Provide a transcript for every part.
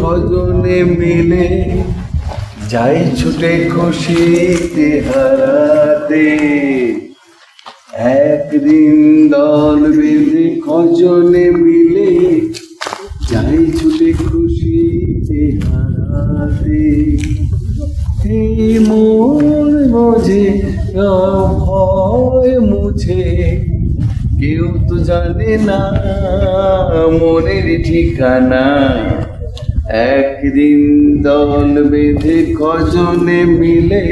খজনে মিলে যাই ছুটে খুশিতে হারাতে। একদিন দল বেঁধে কজনে মিলে যাই ছুটে খুশিতে হারাতে। এই মন বোঝে ভয় মুছে। কেউ তো জানে না মনের ঠিকানা। একদিন দল বেঁধে কজনে মিলে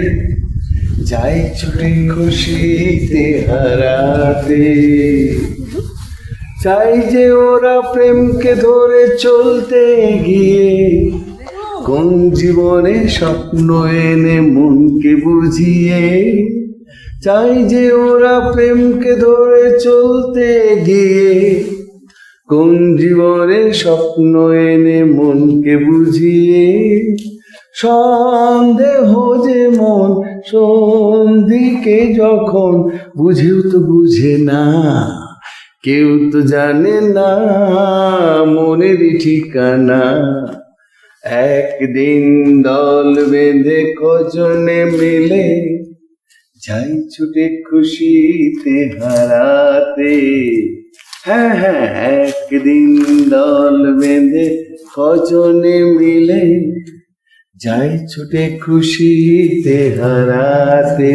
যাই ছুটে খুশিতে হারাতে। চাই যে ওরা প্রেমকে ধরে চলতে গিয়ে, কোন জীবনে স্বপ্ন এনে মনকে বুঝিয়ে। চাই যে ওরা প্রেমকে ধরে চলতে গিয়ে কোন জীবনে স্বপ্ন এনে মনকে বুঝিয়ে? সন্দেহ যে মন সন্ধিকে যখন বুঝেও তো বুঝে না। কেউ তো জানে না মনের ঠিকানা। একদিন দল বেঁধে কজনে মিলে যাই ছুটে খুশিতে হারাতে। হ্যাঁ হ্যাঁ একদিন দল বেঁধে কজনে মিলে যাই ছুটে খুশিতে হারাতে।